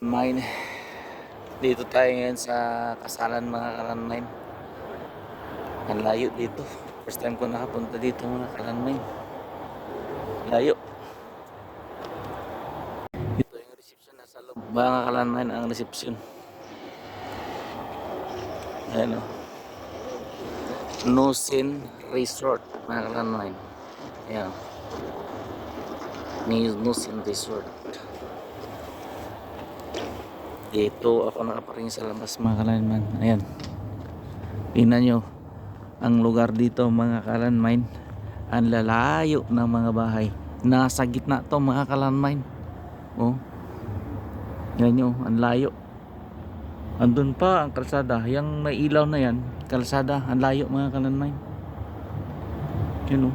Mine. Dito tayo ngayon sa kasalan mga kalanmain. Ang layo dito. First time ko nakapunta dito mga kalanmain. Layo. Dito yung reception nasa loob. Mga kalanmain ang reception. Ayan o. Nusin Resort mga kalanmain. Ayan o. Nusin Resort. Dito ako nakaparing sa labas mga kalanman. Ayan. Tingnan nyo. Ang lugar dito mga kalanmain. Ang lalayo ng mga bahay. Nasa gitna to mga kalanmain. Oh. Yan nyo. Ang layo. Andun pa ang kalsada. Yang may ilaw na yan. Kalsada. Ang layo mga kalanmain. Yun oh.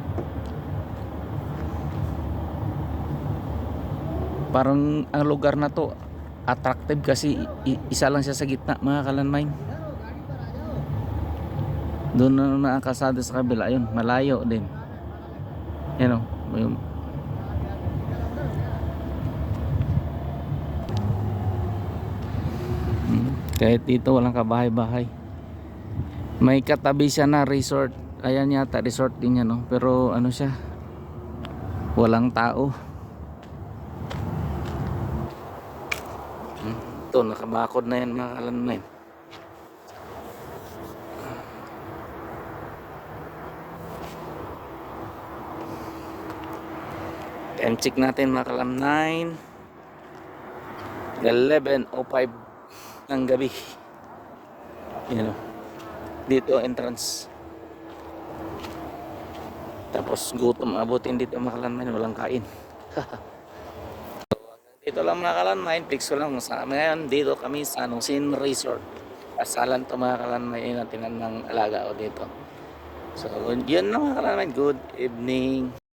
Parang ang lugar na to attractive kasi isa lang siya sa gitna mga kalanmain doon na na ang kalsada sa kabila. Ayun malayo din. Yan o yung Hmm, kahit dito walang kabahay-bahay. May katabi siya na resort. Ayan yata resort din yan no? pero ano siya? Walang tao Ito, nakabakod na yan mga kalanmain. Time check natin mga kalanmain. 11.05 ng gabi. Yan o. Dito entrance. Tapos gutom abutin dito mga kalanmain. Walang kain. Dito lang mga kalanmain, fix ko lang sa ngayon dito kami sa Nusin Resort. Kasalan to mga kalanmain natin ng alaga o dito. So, yun lang mga kalanmain. Good evening.